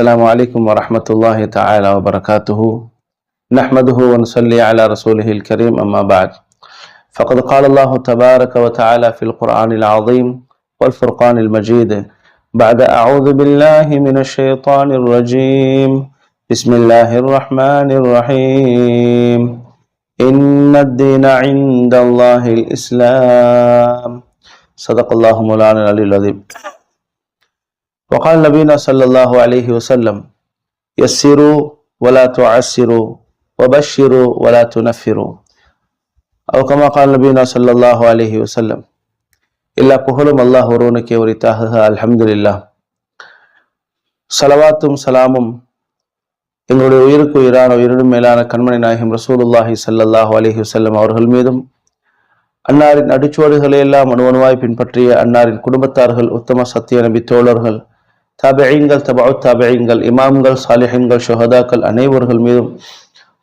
السلام عليكم ورحمة الله تعالى وبركاته. نحمده ونصلي على رسوله الكريم أما بعد. فقد قال الله تبارك وتعالى في القرآن العظيم والفرقان المجيد بعد أعوذ بالله من الشيطان الرجيم. بسم الله الرحمن الرحيم. إن الدين عند الله الإسلام. صدق الله مولانا العلي العظيم. وقال نبينا صلى الله عليه وسلم يسروا ولا تعسروا وبشروا ولا تنفروا أو كما قال نبينا صلى الله عليه وسلم எல்லா புகழும் அல்லாஹ் ஒருவனுக்கே உரித்தாக அல்ஹம்துலில்லாஹ் சலவாத்தும் சலாமும் எங்களுடைய உயிருக்கு உயிரான உயிரினும் மேலான கண்மணி நாயகம் ரசூலுல்லாஹி ஸல்லல்லாஹு அலைஹி வஸல்லம் அவர்கள் மீதும் அன்னாரின் அடிச்சுவடுகளை எல்லாம் அணுவணுவாய் பின்பற்றிய அன்னாரின் குடும்பத்தார்கள் உத்தம சத்திய நபி தோழர்கள் தாபியங்கள் தபாவு தாபியங்கள் இமாம்கள் சாலிஹன்கள் ஷுஹதாக்கள் அனைவர்கள் மீதும்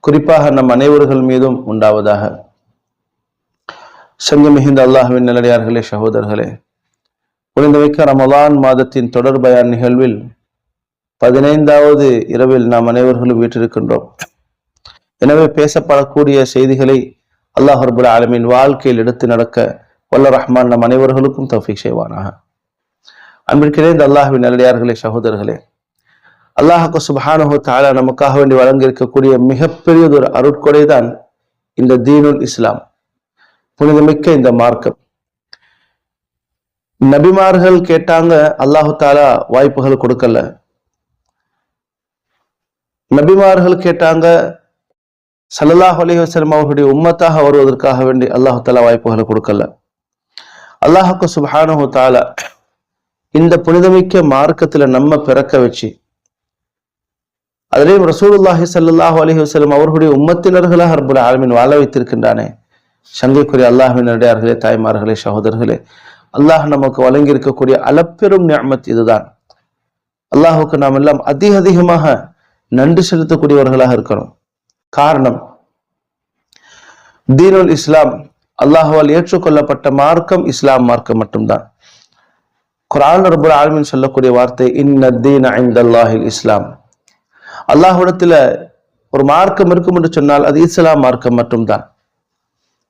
குறிப்பாக நம் அனைவர்கள் மீதும் உண்டாவதாக. சங்கம் மிகுந்த அல்லாஹுவின் நிலடியார்களே சகோதரர்களே புரிந்துவைக்க ரமலான் மாதத்தின் தொடர் பயான் நிகழ்வில் பதினைந்தாவது இரவில் நாம் அனைவர்களும் வீற்றிருக்கின்றோம். எனவே பேசப்படக்கூடிய செய்திகளை அல்லாஹ் ரபுல் ஆலமின் வாழ்க்கையில் எடுத்து நடக்க வல்ல ரஹ்மான் நம் அனைவர்களுக்கும் தஃபீக் செய்வானாக. அன்பிற்கிறே இந்த அல்லாஹுவின் நல்லடியார்களே சகோதரர்களே அல்லாஹாக்கு சுபஹானஹு தாலா நமக்காக வேண்டி வழங்கி இருக்கக்கூடிய மிகப்பெரியதொரு அருட்கொடை தான் இந்த தீனுல் இஸ்லாம். புனிதமிக்க இந்த மார்க்கம். நபிமார்கள் கேட்டாங்க அல்லாஹு தாலா வாய்ப்புகள் கொடுக்கல. நபிமார்கள் கேட்டாங்க சல்லாஹ் அலி வசலம் அவர்களுடைய உம்மத்தாக வருவதற்காக வேண்டி அல்லாஹு தாலா வாய்ப்புகளை கொடுக்கல. அல்லாஹுக்கு சுபஹானஹு தாலா இந்த புனிதமிக்க மார்க்கத்துல நம்ம பிறக்க வச்சு அதிலேயும் ரசூலுல்லாஹி சல்லாஹூ அலஹி வசலம் அவர்களுடைய உம்மத்தினர்களாக அர்புல் ஆலமின் வாழ வைத்திருக்கின்றானே. சங்கைக்குரிய அல்லாஹின் தாய்மார்களே சகோதரர்களே அல்லாஹ் நமக்கு வழங்கி இருக்கக்கூடிய அளப்பெரும் ஞாமத் இதுதான். அல்லாஹுக்கு நாம் எல்லாம் அதிக அதிகமாக நன்றி செலுத்தக்கூடியவர்களாக இருக்கணும். காரணம் தீனுல் இஸ்லாம் அல்லாஹுவால் ஏற்றுக்கொள்ளப்பட்ட மார்க்கம் இஸ்லாம் மார்க்கம் மட்டும்தான். குரான் ரபுல் ஆலமின் சொல்லக்கூடிய வார்த்தை இன்ன தீன் ஐந்தல்லாஹில் இஸ்லாம். அல்லாஹுடத்துல ஒரு மார்க்கம் இருக்கும் என்று சொன்னால் அது இஸ்லாம் மார்க்கம் மட்டும்தான்.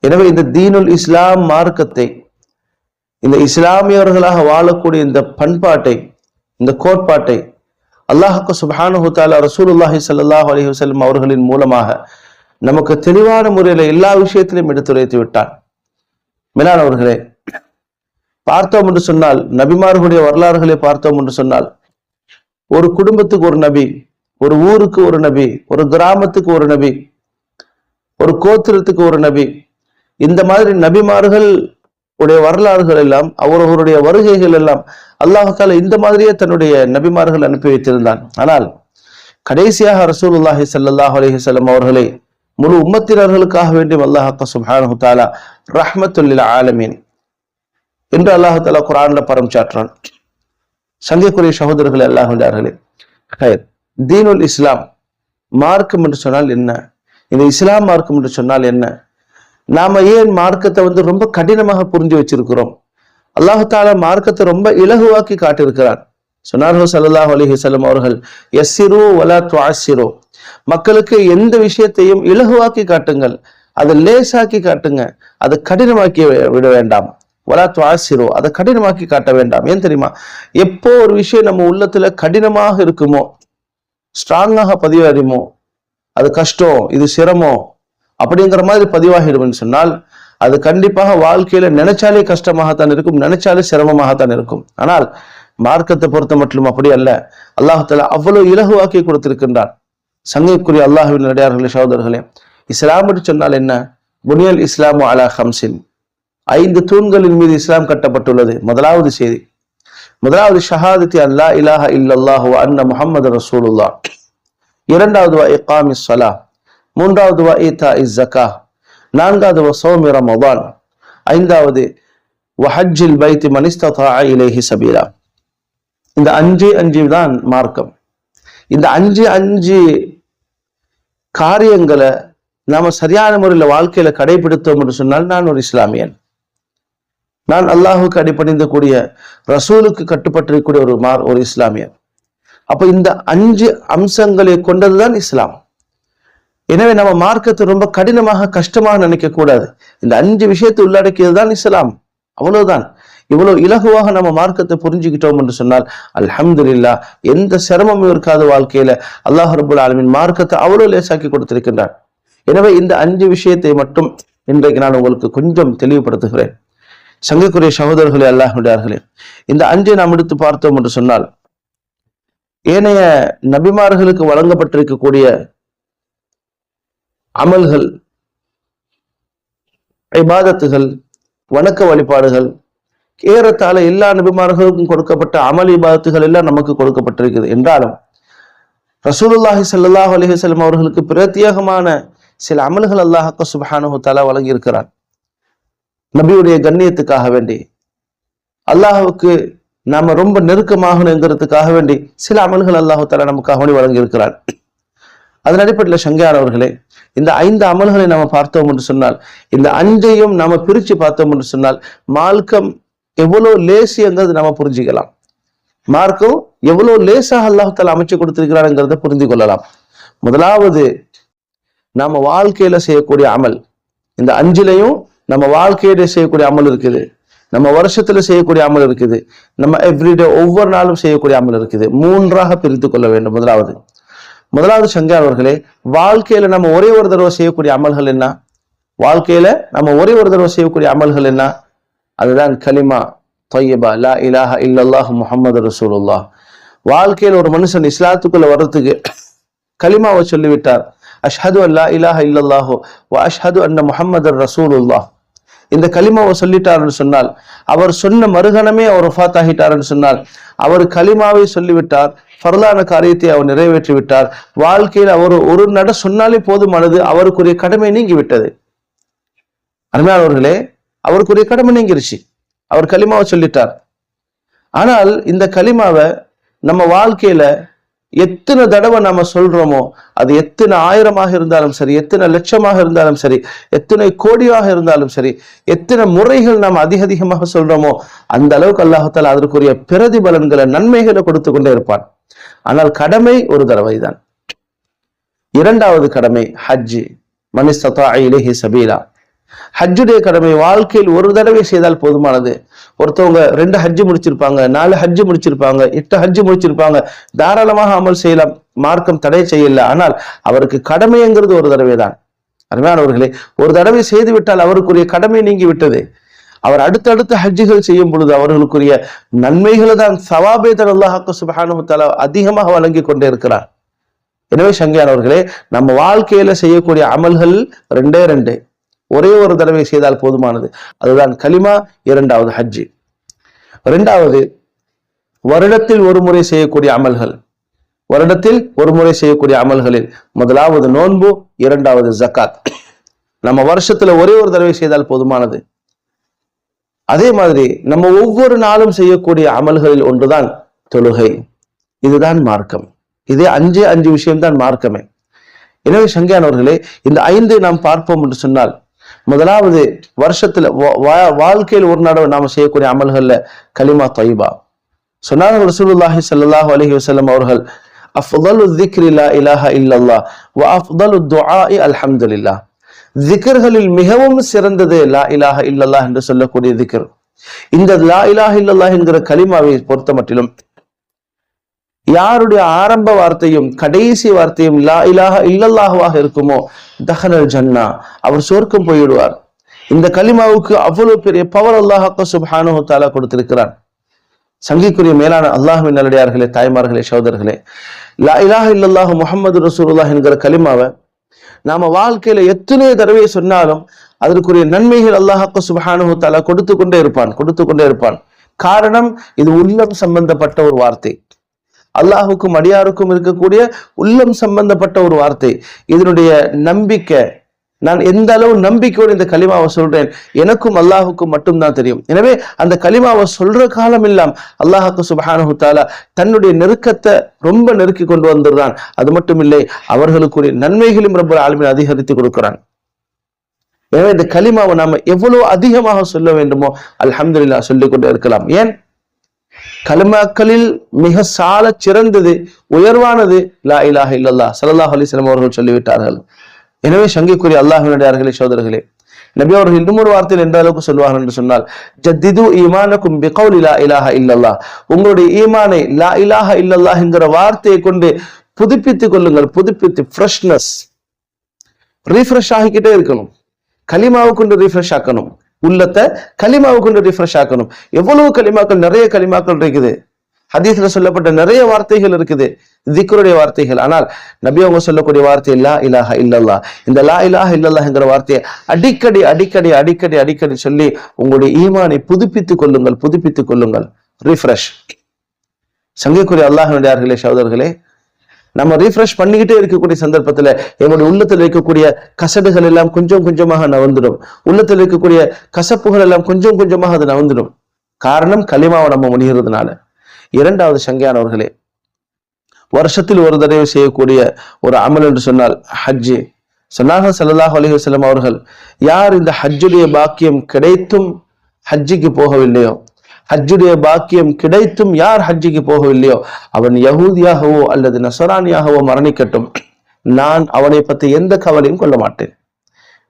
எனவே இந்த தீனுல் இஸ்லாம் மார்க்கத்தை இந்த இஸ்லாமியவர்களாக வாழக்கூடிய இந்த பண்பாட்டை இந்த கோட்பாட்டை அல்லாஹுக்கு சுபானு தாலா ரசூலுல்லாஹி சல்லாஹ் அலி வசல்லம் அவர்களின் மூலமாக நமக்கு தெளிவான முறையில் எல்லா விஷயத்திலும் எடுத்துரைத்து விட்டான். மேலானவர்களே பார்த்தோம் என்று சொன்னால் நபிமார்களுடைய வரலாறுகளை பார்த்தோம் என்று சொன்னால் ஒரு குடும்பத்துக்கு ஒரு நபி ஒரு ஊருக்கு ஒரு நபி ஒரு கிராமத்துக்கு ஒரு நபி ஒரு கோத்திரத்துக்கு ஒரு நபி இந்த மாதிரி நபிமார்கள் உடைய வரலாறுகள் எல்லாம் அவர்களுடைய வருகைகள் எல்லாம் அல்லாஹால இந்த மாதிரியே தன்னுடைய நபிமார்கள் அனுப்பி வைத்திருந்தான். ஆனால் கடைசியாக ரசூலுல்லாஹி சல்லாஹ் அலிஹசல்லம் அவர்களை முழு உம்மத்தினர்களுக்காக வேண்டியும் அல்லாஹாக்க சுபானு தாலா ரஹ்மத்துல்லில் ஆலமீன் என்று அல்லாஹு குரான்ல பரம் சாற்றான். சங்கைக்குரிய சகோதரர்கள் அல்லாஹார்களே ஹயர் தீனுல் இஸ்லாம் மார்க்கம் என்று சொன்னால் என்ன? இந்த இஸ்லாம் மார்க்கம் என்று சொன்னால் என்ன? நாம ஏன் மார்க்கத்தை வந்து ரொம்ப கடினமாக புரிஞ்சு வச்சிருக்கிறோம்? அல்லாஹால மார்க்கத்தை ரொம்ப இலகுவாக்கி காட்டியிருக்கிறார் சொன்னார்கள் சல்லாஹ் அலி வசலம் அவர்கள் எஸ்ஸிரோ வலா துவாசிரோ மக்களுக்கு எந்த விஷயத்தையும் இலகுவாக்கி காட்டுங்கள் அதை லேசாக்கி காட்டுங்க அதை கடினமாக்கி விட வேண்டாம். வலா துவாசிரோ அதை கடினமாக்கி காட்ட வேண்டாம். ஏன் தெரியுமா? எப்போ ஒரு விஷயம் நம்ம உள்ளத்துல கடினமாக இருக்குமோ ஸ்ட்ராங்காக பதிவாகிடுமோ அது கஷ்டம் இது சிரமம் அப்படிங்கிற மாதிரி பதிவாகிடும்னு சொன்னால் அது கண்டிப்பாக வாழ்க்கையில நினைச்சாலே கஷ்டமாகத்தான் இருக்கும் நினைச்சாலே சிரமமாகத்தான் இருக்கும். ஆனால் மார்க்கத்தை பொறுத்த மட்டும் அப்படி அல்ல. அல்லாஹால அவ்வளவு இலகுவாக்கி கொடுத்திருக்கின்றான். சங்கைக்குரிய அல்லாஹுவின் நடிகார்களே சகோதரர்களே இஸ்லாம் என்று சொன்னால் என்ன? புனியல் இஸ்லாமு அலா ஹம்சின். ஐந்து தூண்களின் மீது இஸ்லாம் கட்டப்பட்டுள்ளது. முதலாவது செய்தி. முதலாவது ஷஹாதத்தி அல்லா இலாஹ இல்லல்லாஹு அன்ன முஹம்மது ரசூலுல்லா இரண்டாவது வா இகாமி சலா மூன்றாவது வா ஈதா இஸ் ஜக்கா நான்காவது வா சௌமி ரமதான். ஐந்தாவது வஹஜ்ஜில் பைத்தி மனிஸ்தா இலேஹி சபீலா. இந்த அஞ்சு அஞ்சு தான் மார்க்கம். இந்த அஞ்சு அஞ்சு காரியங்களை நாம சரியான முறையில் வாழ்க்கையில கடைபிடித்தோம் என்று சொன்னால் நான் ஒரு இஸ்லாமியன். நான் அல்லாஹுக்கு அடிப்பணிந்த கூடிய ரசூலுக்கு கட்டுப்பட்டிருக்கக்கூடிய ஒரு மார் ஒரு இஸ்லாமியர். அப்போ இந்த அஞ்சு அம்சங்களை கொண்டதுதான் இஸ்லாம். எனவே நம்ம மார்க்கத்தை ரொம்ப கடினமாக கஷ்டமாக நினைக்கக்கூடாது. இந்த அஞ்சு விஷயத்தை உள்ளடக்கியது தான் இஸ்லாம். அவ்வளவுதான். இவ்வளவு இலகுவாக நம்ம மார்க்கத்தை புரிஞ்சுக்கிட்டோம் என்று சொன்னால் அல்ஹம்துலில்லா எந்த சிரமமும் இருக்காத வாழ்க்கையில அல்லாஹ் ரபுல் ஆலமின் மார்க்கத்தை அவ்வளவு லேசாக்கி கொடுத்திருக்கின்றான். எனவே இந்த அஞ்சு விஷயத்தை மட்டும் இன்றைக்கு நான் உங்களுக்கு கொஞ்சம் தெளிவுபடுத்துகிறேன். சங்கக்குரிய சகோதரர்களே அல்லாஹுடையார்களே இந்த அஞ்சை நாம் எடுத்து பார்த்தோம் என்று சொன்னால் ஏனைய நபிமார்களுக்கு வழங்கப்பட்டிருக்கக்கூடிய அமல்கள் இபாதத்துகள் வணக்க வழிபாடுகள் ஏறத்தாழ எல்லா நபிமார்களுக்கும் கொடுக்கப்பட்ட அமல் இபாதத்துகள் எல்லாம் நமக்கு கொடுக்கப்பட்டிருக்குது. என்றாலும் ரசூலுல்லாஹி சல்லாஹ் அலிஹசல்லம் அவர்களுக்கு பிரத்யேகமான சில அமல்கள் அல்லாஹ் சுபஹானு தலா வழங்கி இருக்கிறார் நபியுடைய கண்ணியத்துக்காக வேண்டி. அல்லாஹுக்கு நாம ரொம்ப நெருக்கமாகணுங்கிறதுக்காக வேண்டி சில அமல்கள் அல்லாஹு தஆலா நமக்காக வேண்டி வழங்கி இருக்கிறான் அதன் அடிப்படையில் சங்கையார் அவர்களே இந்த ஐந்து அமல்களை நாம பார்த்தோம் என்று சொன்னால் இந்த அஞ்சையும் நாம பிரிச்சு பார்த்தோம் என்று சொன்னால் மார்க்கம் எவ்வளவு லேசியங்கிறது நாம புரிஞ்சுக்கலாம். மார்க்கம் எவ்வளவு லேசாக அல்லாஹால அமைச்சு கொடுத்திருக்கிறாருங்கிறத புரிந்து கொள்ளலாம். முதலாவது நாம வாழ்க்கையில செய்யக்கூடிய அமல் இந்த அஞ்சிலையும் நம்ம வாழ்க்கையில செய்யக்கூடிய அமல் இருக்குது. நம்ம வருஷத்துல செய்யக்கூடிய அமல் இருக்குது. நம்ம எவ்ரிடே ஒவ்வொரு நாளும் செய்யக்கூடிய அமல் இருக்குது. மூன்றாக பிரித்து கொள்ள வேண்டும். முதலாவது முதலாவது சங்கா அவர்களே வாழ்க்கையில நம்ம ஒரே ஒரு தடவை செய்யக்கூடிய அமல்கள் என்ன? வாழ்க்கையில நம்ம ஒரே ஒரு தடவை செய்யக்கூடிய அமல்கள் என்ன? அதுதான் கலிமா தொய்யபா லா இலாஹ இல்லல்லாஹ் முஹம்மது ரசூலுல்லா வாழ்க்கையில் ஒரு மனுஷன் இஸ்லாத்துக்குள்ள வர்றதுக்கு கலிமாவை சொல்லிவிட்டார். அஷ்ஹது அல்லா இலாஹ இல்லல்லாஹோ வ அஷ்ஹது அன்ன முஹம்மது ரசூலுல்லாஹ். இந்த கலிமாவை சொல்லிட்டாருன்னு சொன்னால் அவர் சொன்ன மறுகணமே அவர் ஒஃபாத் ஆகிட்டாருன்னு சொன்னால் அவர் கலிமாவை சொல்லிவிட்டார் பரலான காரியத்தை அவர் நிறைவேற்றி விட்டார் வாழ்க்கையில் அவர் ஒரு நட சொன்னாலே போதுமானது அவருக்குரிய கடமை நீங்கிவிட்டது. அருமையானவர்களே அவருக்குரிய கடமை நீங்கிருச்சு. அவர் களிமாவை சொல்லிட்டார். ஆனால் இந்த களிமாவை நம்ம வாழ்க்கையில எத்தனை தடவை நம்ம சொல்றோமோ அது எத்தனை ஆயிரமாக இருந்தாலும் சரி எத்தனை லட்சமாக இருந்தாலும் சரி எத்தனை கோடியாக இருந்தாலும் சரி எத்தனை முறைகள் நாம் அதிக அதிகமாக சொல்றோமோ அந்த அளவுக்கு அல்லாஹத்தால் அதற்குரிய பிரதிபலன்களை நன்மைகளை கொடுத்து கொண்டே இருப்பான். ஆனால் கடமை ஒரு தடவை தான். இரண்டாவது கடமை ஹஜ்ஜி. மனிஸ்தா இலேஹி சபீலா. ஹஜ்ஜுடைய கடமை வாழ்க்கையில் ஒரு தடவை செய்தால் போதுமானது. ஒருத்தவங்க ரெண்டு ஹஜ்ஜு முடிச்சிருப்பாங்க நாலு ஹஜ்ஜு முடிச்சிருப்பாங்க எட்டு ஹஜ்ஜு முடிச்சிருப்பாங்க தாராளமாக அமல் செய்யலாம் மார்க்கம் தடை செய்யல. ஆனால் அவருக்கு கடமைங்கிறது ஒரு தடவை தான் அருமையானவர்களே ஒரு தடவை செய்து விட்டால் அவருக்குரிய கடமை நீங்கி விட்டது. அவர் அடுத்தடுத்த ஹஜ்ஜுகள் செய்யும் பொழுது அவர்களுக்குரிய நன்மைகளை தான் சவாபே தன் அல்லாஹாக்கு அதிகமாக வழங்கி கொண்டே இருக்கிறார். எனவே சங்கியானவர்களே நம்ம வாழ்க்கையில செய்யக்கூடிய அமல்கள் ரெண்டே ரெண்டு. ஒரே ஒரு தடவை செய்தால் போதுமானது. அதுதான் கலிமா இரண்டாவது ஹஜ்ஜி. ரெண்டாவது வருடத்தில் ஒரு முறை செய்யக்கூடிய அமல்கள். வருடத்தில் ஒரு முறை செய்யக்கூடிய அமல்களில் முதலாவது நோன்பு இரண்டாவது ஜக்காத். நம்ம வருஷத்துல ஒரே ஒரு தடவை செய்தால் போதுமானது. அதே மாதிரி நம்ம ஒவ்வொரு நாளும் செய்யக்கூடிய அமல்களில் ஒன்றுதான் தொழுகை. இதுதான் மார்க்கம். இதே அஞ்சு அஞ்சு விஷயம்தான் மார்க்கமே. எனவே சங்கியானவர்களே இந்த ஐந்து நாம் பார்ப்போம் என்று சொன்னால் முதலாவது வருஷத்துல வாழ்க்கையில் ஒரு நடவு நாம செய்யக்கூடிய அமல்கள்ல கலிமா தொய்பா சொன்னார்கள் ரசூலுல்லாஹி அவர்கள் அஃதலு திக்ரி இலாஹா இல்லல்லா இல்லல்லாஹ் வ அஃதலு துஆஇ திக்ர்களில் மிகவும் சிறந்தது லா இலாஹ இல்லல்லா என்று சொல்லக்கூடிய திக்ர். இந்த லா இலாஹ இல்லல்லா என்கிற கலிமாவை பொறுத்த மட்டிலும் யாருடைய ஆரம்ப வார்த்தையும் கடைசி வார்த்தையும் லா இலாஹ இல்லல்லாஹுவாக இருக்குமோ? தஹனல் ஜன்னா. அவர் சொர்க்கம் போயிடுவார். இந்த கலிமாவுக்கு அவ்வளவு பெரிய பவர் அல்லாஹாக்க சுபானு தாலா கொடுத்திருக்கிறார் சங்கிக்குரிய மேலான அல்லாஹின் நல்லடியார்களே தாய்மார்களே சோதர்களே லா இலாஹ இல்லல்லாஹு முகமது ரசூலுல்லாஹ் என்கிற கலிமாவை நாம வாழ்க்கையில எத்தனை தடவை சொன்னாலும் அதற்குரிய நன்மைகள் அல்லாஹாக்கு சுபானு தாலா கொடுத்து கொண்டே இருப்பான் கொடுத்து கொண்டே இருப்பான். காரணம் இது உள்ளம் சம்பந்தப்பட்ட ஒரு வார்த்தை. அல்லாஹுக்கும் அடியாருக்கும் இருக்கக்கூடிய உள்ளம் சம்பந்தப்பட்ட ஒரு வார்த்தை. இதனுடைய நம்பிக்கை நான் எந்த அளவு நம்பிக்கையோடு இந்த கலிமாவை சொல்றேன் எனக்கும் அல்லாஹுக்கும் மட்டும்தான் தெரியும். எனவே அந்த கலிமாவை சொல்ற காலம் இல்லாம் அல்லாஹுக்கு சுபஹானு தாலா தன்னுடைய நெருக்கத்தை ரொம்ப நெருக்கி கொண்டு வந்துடுறான் அது மட்டும் இல்லை அவர்களுக்குரிய நன்மைகளையும் ரொம்ப ஆளுமையை அதிகரித்து கொடுக்கிறான். எனவே இந்த கலிமாவை நாம எவ்வளவு அதிகமாக சொல்ல வேண்டுமோ அல்ஹம்துல்லா சொல்லிக் கொண்டே இருக்கலாம். ஏன்? கலிமாக்களில் மிக சால சிறந்தது உயர்வானது லா இலாஹ இல்லல்லா சல்லாஹ் அலிஸ்லாம் அவர்கள் சொல்லிவிட்டார்கள். எனவே சங்கிக்குரிய அல்லாஹினுடையார்களே சோதரர்களே நபி அவர்கள் இன்னும் ஒரு வார்த்தையில் எந்த அளவுக்கு சொல்வார்கள் என்று சொன்னால் ஜத்திது ஈமானக்கும் பிகவுல் லா இலாஹ இல்லல்லா உங்களுடைய ஈமானை லா இலாஹ இல்லல்லா என்கிற வார்த்தையை கொண்டு புதுப்பித்துக் கொள்ளுங்கள் புதுப்பித்து ஃப்ரெஷ்னஸ் ரீஃப்ரெஷ் ஆகிக்கிட்டே இருக்கணும். களிமாவை கொண்டு ரீஃப்ரெஷ் ஆக்கணும். உள்ளத்தை களிமாவை கொண்டு ரிஃப்ரெஷ் ஆக்கணும். எவ்வளவு களிமாக்கள் நிறைய களிமாக்கள் இருக்குது. ஹதீஸ்ல சொல்லப்பட்ட நிறைய வார்த்தைகள் இருக்குது. திக்ருடைய வார்த்தைகள். ஆனால் நபி அவங்க சொல்லக்கூடிய வார்த்தை லா இலாஹ இல்லல்லா இந்த லா இலாஹ இல்லல்லாங்கிற வார்த்தையை அடிக்கடி அடிக்கடி அடிக்கடி அடிக்கடி சொல்லி உங்களுடைய ஈமானை புதுப்பித்துக் கொள்ளுங்கள் புதுப்பித்துக் கொள்ளுங்கள். ரிஃப்ரெஷ் சங்கைக்குரிய அல்லாஹனுடையார்களே சகோதரர்களே நம்ம ரீஃப்ரெஷ் பண்ணிக்கிட்டே இருக்கக்கூடிய சந்தர்ப்பத்துல எங்களுடைய உள்ளத்தில் இருக்கக்கூடிய கசடுகள் எல்லாம் கொஞ்சம் கொஞ்சமாக நவந்துடும் உள்ளத்தில் இருக்கக்கூடிய கசப்புகள் எல்லாம் கொஞ்சம் கொஞ்சமாக அது நவந்துடும் காரணம் களிமாவை நம்ம முடிகிறதுனால இரண்டாவது சங்கையானவர்களே வருஷத்தில் ஒரு தடவை செய்யக்கூடிய ஒரு அமல் என்று சொன்னால் ஹஜ்ஜி. சொன்னாக சல்லாஹ் அலி வசலம் அவர்கள் யார் இந்த ஹஜ்ஜுடைய பாக்கியம் கிடைத்தும் ஹஜ்ஜிக்கு போகவில்லையோ ஹஜ்ஜுடைய பாக்கியம் கிடைத்தும் யார் ஹஜ்ஜிக்கு போகவில்லையோ அவன் யகூதியாகவோ அல்லது நசரானியாகவோ மரணிக்கட்டும். நான் அவனை பற்றி எந்த கவலையும் கொள்ள மாட்டேன்.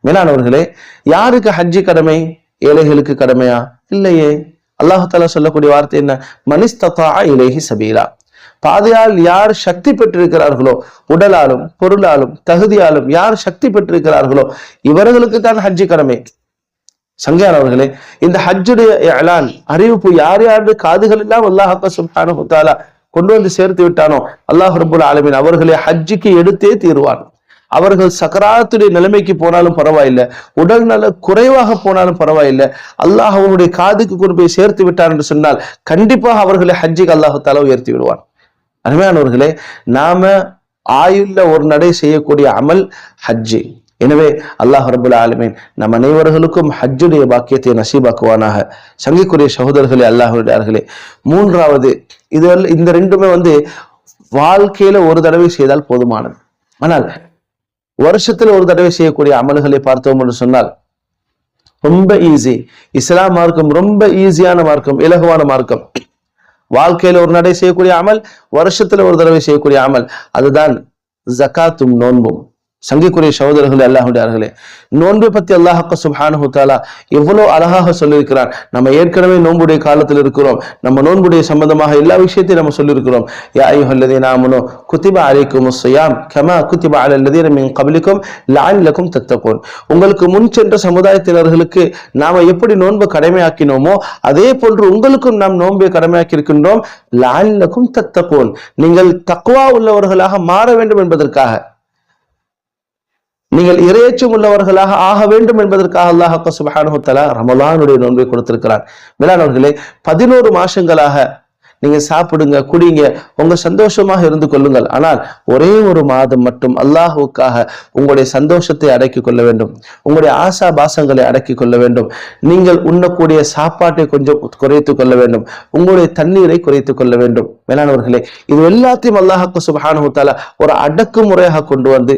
மேலானவர்களே யாருக்கு ஹஜ்ஜி கடமை? ஏழைகளுக்கு கடமையா? இல்லையே. அல்லாஹால சொல்லக்கூடிய வார்த்தை என்ன? மனிஸ்தா இலேஹி சபீலா. பாதையால் யார் சக்தி பெற்றிருக்கிறார்களோ உடலாலும் பொருளாலும் தகுதியாலும் யார் சக்தி பெற்றிருக்கிறார்களோ இவர்களுக்கு தான் ஹஜ்ஜி கடமை. சங்கையானவர்களே இந்த ஹஜ்ஜுடைய அலான் அறிவிப்பு யார் யாருடைய காதுகள் எல்லாம் அல்லாஹாக்க சுல்தான தாலா கொண்டு வந்து சேர்த்து விட்டானோ அல்லாஹ் ரபுல் ஆலமின் அவர்களை ஹஜ்ஜிக்கு எடுத்தே தீர்வான். அவர்கள் சக்கராத்துடைய நிலைமைக்கு போனாலும் பரவாயில்லை உடல் நல குறைவாக போனாலும் பரவாயில்லை அல்லாஹ் அவனுடைய காதுக்கு கொண்டு போய் சேர்த்து விட்டார் என்று சொன்னால் கண்டிப்பாக அவர்களை ஹஜ்ஜிக்கு அல்லாஹு தாலா உயர்த்தி விடுவான். அருமையானவர்களே நாம ஆயுள்ள ஒரு நடை செய்யக்கூடிய அமல் ஹஜ்ஜி. எனவே அல்லாஹ் ரபுல் ஆலமீன் நம் அனைவர்களுக்கும் ஹஜ்ஜுடைய பாக்கியத்தை நசீபாக்குவானாக. சங்கிக்குரிய சகோதரர்களே அல்லாஹுடையார்களே மூன்றாவது இது இந்த ரெண்டுமே வந்து வாழ்க்கையில ஒரு தடவை செய்தால் போதுமானது. ஆனால் வருஷத்துல ஒரு தடவை செய்யக்கூடிய அமல்களை பார்த்தோம் என்று சொன்னால் ரொம்ப ஈஸி இஸ்லாம் மார்க்கம் ரொம்ப ஈஸியான மார்க்கம் இலகுவான மார்க்கம். வாழ்க்கையில ஒரு நடை செய்யக்கூடிய அமல் வருஷத்துல ஒரு தடவை செய்யக்கூடிய அமல். அதுதான் ஜக்காத்தும் நோன்பும். சங்கிக்குரிய சகோதரர்களே அல்லாஹுடையார்களே நோன்பை பத்தி அல்லாஹக்க சுபானு தாலா எவ்வளவு அழகாக சொல்லியிருக்கிறான் நம்ம ஏற்கனவே நோன்புடைய காலத்தில் இருக்கிறோம். நம்ம நோன்புடைய சம்பந்தமாக எல்லா விஷயத்தையும் நம்ம சொல்லியிருக்கிறோம். யாயுஹல்லதே நாமனோ குத்திபா அலைக்கும் சுயாம் கமா குத்திபா அலல்லதே மின் கபலிக்கும் லாயிலக்கும் தத்தகோன். உங்களுக்கு முன் சென்ற சமுதாயத்தினர்களுக்கு நாம எப்படி நோன்பு கடமையாக்கினோமோ அதே போன்று உங்களுக்கும் நாம் நோன்பை கடமையாக்கி இருக்கின்றோம் லாயிலக்கும் தத்தகோன். நீங்கள் தக்குவா உள்ளவர்களாக மாற வேண்டும் என்பதற்காக. நீங்கள் இறையச்சம் உள்ளவர்களாக ஆக வேண்டும் என்பதற்காக அல்லாஹ் சுபஹானுத்தலா ரமலானுடைய நோன்பை கொடுத்திருக்கிறார். மேலானவர்களே பதினோரு மாசங்களாக நீங்க சாப்பிடுங்க குடிங்க உங்க சந்தோஷமாக இருந்து கொள்ளுங்கள். ஆனால் ஒரே ஒரு மாதம் மட்டும் அல்லாஹுக்காக உங்களுடைய சந்தோஷத்தை அடக்கி கொள்ள வேண்டும். உங்களுடைய ஆசா பாசங்களை அடக்கி கொள்ள வேண்டும். நீங்கள் உண்ணக்கூடிய சாப்பாட்டை கொஞ்சம் குறைத்து கொள்ள வேண்டும். உங்களுடைய தண்ணீரை குறைத்து கொள்ள வேண்டும். மேலானவர்களே இது எல்லாத்தையும் அல்லாஹாக்கு சுபஹானுத்தாலா ஒரு அடக்குமுறையாக கொண்டு வந்து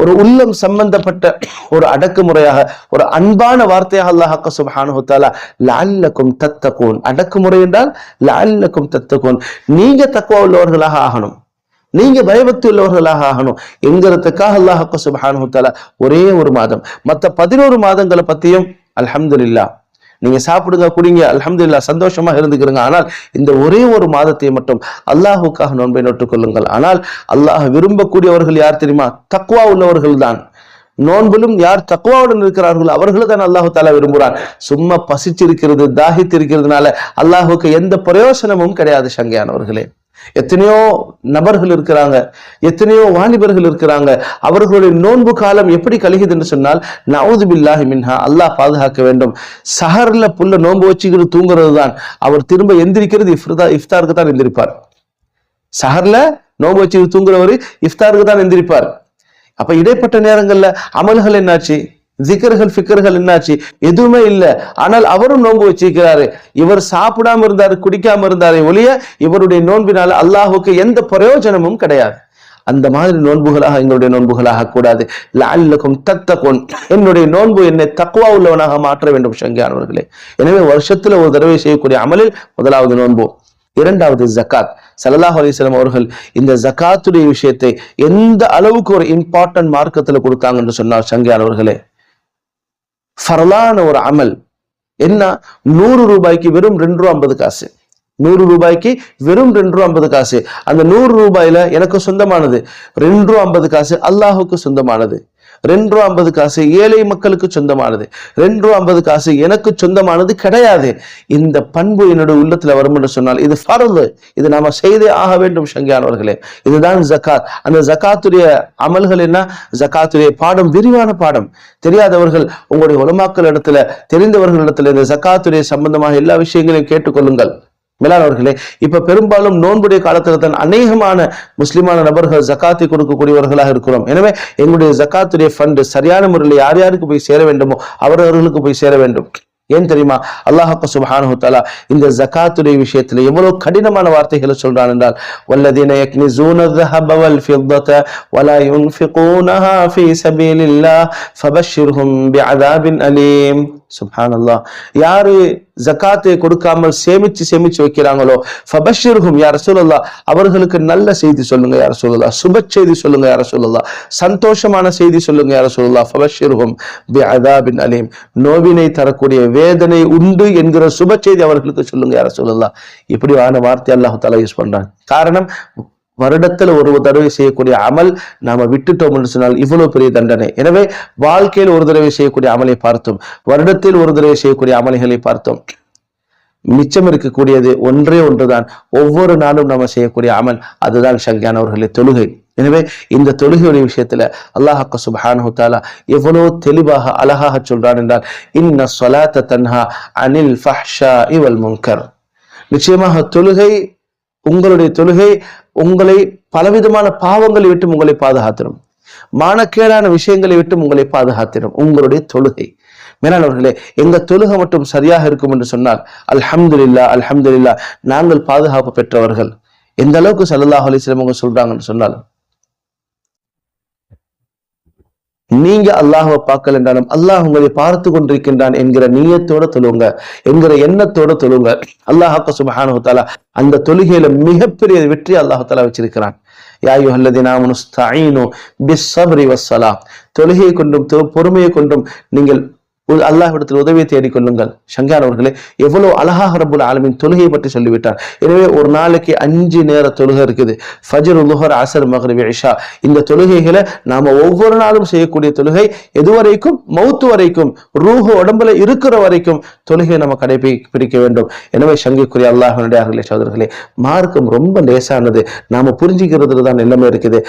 ஒரு உள்ளம் சம்பந்தப்பட்ட ஒரு அடக்குமுறையாக ஒரு அன்பான வார்த்தையாக அல்லாஹாக்க சுபானுத்தாலா லால்லக்கும் தத்தகோன். அடக்குமுறை என்றால் லால்லக்கும் தத்தகோன். நீங்க தக்குவா உள்ளவர்களாக ஆகணும். நீங்க பயபக்தி உள்ளவர்களாக ஆகணும். என்கிறதுக்காக அல்லாஹாக்க சுபானுத்தாலா ஒரே ஒரு மாதம். மற்ற பதினோரு மாதங்களை பத்தியும் அலமதுல்லா நீங்க சாப்பிடுங்க குடிங்க அலமதுல்லா சந்தோஷமா இருந்துக்கிறங்க. ஆனால் இந்த ஒரே ஒரு மாதத்தை மட்டும் அல்லாஹுக்காக நோன்பை நோட்டுக்கொள்ளுங்கள் ஆனால் அல்லாஹ் விரும்பக்கூடியவர்கள் யார் தெரியுமா? தக்குவா உள்ளவர்கள் தான். நோன்பிலும் யார் தக்குவாவுடன் இருக்கிறார்களோ அவர்களை தான் அல்லாஹு தாலா விரும்புகிறான். சும்மா பசிச்சிருக்கிறது தாகித்திருக்கிறதுனால அல்லாஹுக்கு எந்த பிரயோசனமும் கிடையாது சங்கையானவர்களே. எத்தனையோ நபர்கள் இருக்கிறாங்க எத்தனையோ வாலிபர்கள் இருக்கிறாங்க. அவர்களுடைய நோன்பு காலம் எப்படி கழிகுது என்று சொன்னால் நவுது பில்லாஹி மின்ஹா அல்லாஹ் பாதுகாக்க வேண்டும். சஹர்ல புல்ல நோன்பு வச்சுக்கிட்டு தூங்குறது தான் அவர் திரும்ப எந்திரிக்கிறது இஃப்தா இஃப்தாருக்கு தான் எந்திரிப்பார். சஹர்ல நோன்பு வச்சுக்கிட்டு தூங்குறவர் இஃப்தாருக்கு தான் எந்திரிப்பார். அப்ப இடைப்பட்ட நேரங்கள்ல அமல்கள் என்னாச்சு? ஜிக்கர்கள் ஃபிக்கர்கள் என்னாச்சு? எதுவுமே இல்லை. ஆனால் அவரும் நோன்பு வச்சிருக்கிறாரு. இவர் சாப்பிடாம இருந்தாரு குடிக்காம இருந்தாரு ஒழிய இவருடைய நோன்பினால அல்லாஹுக்கு எந்த பிரயோஜனமும் கிடையாது. அந்த மாதிரி நோன்புகளாக எங்களுடைய நோன்புகளாக கூடாது. லால்லக்கும் தத்தகோன். என்னுடைய நோன்பு என்னை தக்குவா உள்ளவனாக மாற்ற வேண்டும் சங்கியானவர்களே. எனவே வருஷத்துல ஒரு தடவை செய்யக்கூடிய அமலில் முதலாவது நோன்பு. இரண்டாவது ஜக்காத். சல்லாஹ் அலிஸ்லாம் அவர்கள் இந்த ஜக்காத்துடைய விஷயத்தை எந்த அளவுக்கு ஒரு இம்பார்ட்டன்ட் மார்க்கத்துல கொடுத்தாங்க என்று சொன்னார் சங்கியானவர்களே. ஃபரலான ஒரு அமல். என்ன? நூறு ரூபாய்க்கு வெறும் ரெண்டு ரூபா ஐம்பது காசு. நூறு ரூபாய்க்கு வெறும் ரெண்டு ரூபா ஐம்பது காசு. அந்த நூறு ரூபாயில எனக்கு சொந்தமானது. ரெண்டு ரூபா ஐம்பது காசு அல்லாஹுக்கு சொந்தமானது. ரெண்டு ரூபா ஐம்பது காசு ஏழை மக்களுக்கு சொந்தமானது. ரெண்டு ரூபா ஐம்பது காசு எனக்கு சொந்தமானது கிடையாது. இந்த பண்பு என்னுடைய உள்ளத்துல வரும் என்று சொன்னால் இது ஃபரது. இது நாம செய்தே ஆக வேண்டும் சங்கியானவர்களே. இதுதான் ஜக்காத். அந்த ஜக்காத்துடைய அமல்கள் என்ன? ஜக்காத்துடைய பாடம் விரிவான பாடம். தெரியாதவர்கள் உங்களுடைய உலமாக்கள் இடத்துல தெரிந்தவர்கள் இடத்துல இந்த ஜக்காத்துடைய சம்பந்தமாக எல்லா விஷயங்களையும் கேட்டுக்கொள்ளுங்கள். மேலானவர்களே இப்ப பெரும்பாலும் நோன்புடைய காலத்துல தான் அநேகமான முஸ்லிமான நபர்கள் ஜக்காத்தை கொடுக்கக்கூடியவர்களாக இருக்கிறோம் எனவே எங்களுடைய ஜக்காத்துடைய ஃபண்ட் சரியான முறையில் யார் யாருக்கு போய் சேர வேண்டுமோ அவரவர்களுக்கு போய் சேர வேண்டும் ஏன் தெரியுமா அல்லாஹாக்கு சுபஹானஹு தஆலா இந்த ஜகாத்துடைய விஷயத்துல எவ்வளவு கடினமான வார்த்தைகளை சொல்றான் என்றால் வல்லதீன யக்னிசூன الذهب والفضة ولا ينفقونها في سبيل الله فبشرهم بعذاب أليم சுப்ஹான் யாரு ஜக்காத்தை கொடுக்காமல் சேமிச்சு சேமிச்சு வைக்கிறாங்களோ? ஃபபஷிர்ஹும் யார சொல்லலா அவர்களுக்கு நல்ல செய்தி சொல்லுங்க யார சொல்லலா சுப செய்தி சொல்லுங்க யார சொல்லலா சந்தோஷமான செய்தி சொல்லுங்க யார சொல்லலா ஃபபஷிர்ஹும் பி அதாபின் அலீம். நோவினை தரக்கூடிய வேதனை உண்டு என்கிற சுப செய்தி அவர்களுக்கு சொல்லுங்க யார சொல்லலாம் இப்படியான வார்த்தை அல்லாஹு தலா யூஸ் பண்றாங்க காரணம் வருடத்துல ஒரு தடவை செய்யக்கூடிய அமல் நாம விட்டுட்டோம் என்று சொன்னால் இவ்வளவு பெரிய தண்டனை. எனவே வாழ்க்கையில் ஒரு தடவை செய்யக்கூடிய அமலை பார்த்தோம். வருடத்தில் ஒரு தடவை செய்யக்கூடிய அமலைகளை பார்த்தோம். மிச்சம் இருக்கக்கூடியது ஒன்றே ஒன்றுதான். ஒவ்வொரு நாளும் நம்ம செய்யக்கூடிய அமல் அதுதான் சங்கியானவர்களே தொழுகை. எனவே இந்த தொழுகையுடைய விஷயத்துல அல்லாஹாக்க சுபஹானஹு தாலா எவ்வளவு தெளிவாக அழகாக சொல்றான் என்றால் இன்ன சொலாத்த தன்ஹா அனில் ஃபஹ்ஷா இவல் முன்கர். நிச்சயமாக தொழுகை உங்களுடைய தொழுகை உங்களை பலவிதமான பாவங்களை விட்டு உங்களை பாதுகாத்திடும் மானக்கேடான விஷயங்களை விட்டு உங்களை பாதுகாத்திடும் உங்களுடைய தொழுகை. மேலானவர்களே எங்க தொழுகை மட்டும் சரியாக இருக்கும் என்று சொன்னால் அல்ஹம்துல்லா அல்ஹம்துல்லா நாங்கள் பாதுகாப்பு பெற்றவர்கள். எந்த அளவுக்கு சல்லாஹ் அலிஸ்லம் அவங்க சொல்றாங்கன்னு சொன்னால் நீங்க அல்லாஹுவை பார்க்கல என்றாலும் அல்லாஹ் உங்களை பார்த்து கொண்டிருக்கின்றான் என்கிற நீயத்தோட தொழுங்க என்கிற எண்ணத்தோட தொழுங்க. அல்லாஹாக்க சுபஹானுத்தாலா அந்த தொழுகையில மிகப்பெரிய வெற்றி அல்லாஹாலா வச்சிருக்கிறான். யாயு அல்லதினா முனுஸ்தாயினு தொழுகையை கொண்டும் பொறுமையை கொண்டும் நீங்கள் அல்லாஹ்விடத்தில் உதவியை தேடிக்கொள்ளுங்கள். சங்கான் அவர்களே எவ்வளவு அழகாக ரபுல் ஆலமின் தொழுகையை பற்றி சொல்லிவிட்டார். எனவே ஒரு நாளைக்கு அஞ்சு நேர தொழுகை இருக்குது. ஃபஜர் உலுஹர் அசர் மகரவி ஐஷா இந்த தொழுகைகளை நாம ஒவ்வொரு நாளும் செய்யக்கூடிய தொழுகை எதுவரைக்கும் மௌத்து வரைக்கும் ரூஹு உடம்புல இருக்கிற வரைக்கும் தொழுகையை நம்ம கடைபி பிடிக்க வேண்டும். எனவே சங்கிக்குரிய அல்லாஹனுடைய சோதர்களே மார்க்கம் ரொம்ப லேசானது. நாம புரிஞ்சுக்கிறதுல தான் எல்லாமே இருக்குது.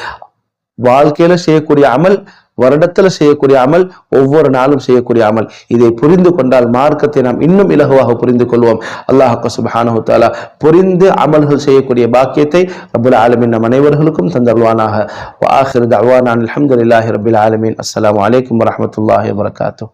வாழ்க்கையில செய்யக்கூடிய அமல் வருடத்துல செய்யக்கூடிய அமல் ஒவ்வொரு நாளும் செய்யக்கூடிய அமல். இதை புரிந்து கொண்டால் மார்க்கத்தை நாம் இன்னும் இலகுவாக புரிந்து கொள்வோம். அல்லாஹ் சுபஹானு தாலா புரிந்து அமல்கள் செய்யக்கூடிய பாக்கியத்தை ரபுல் ஆலமின் நம் அனைவர்களுக்கும் தந்தருவானாக வாஹிர் தவானான் அலமதுல்லாஹி ரபுல் ஆலமின். அஸ்லாம் வலைக்கம் வரமத்துல்லாஹி வரகாத்தூ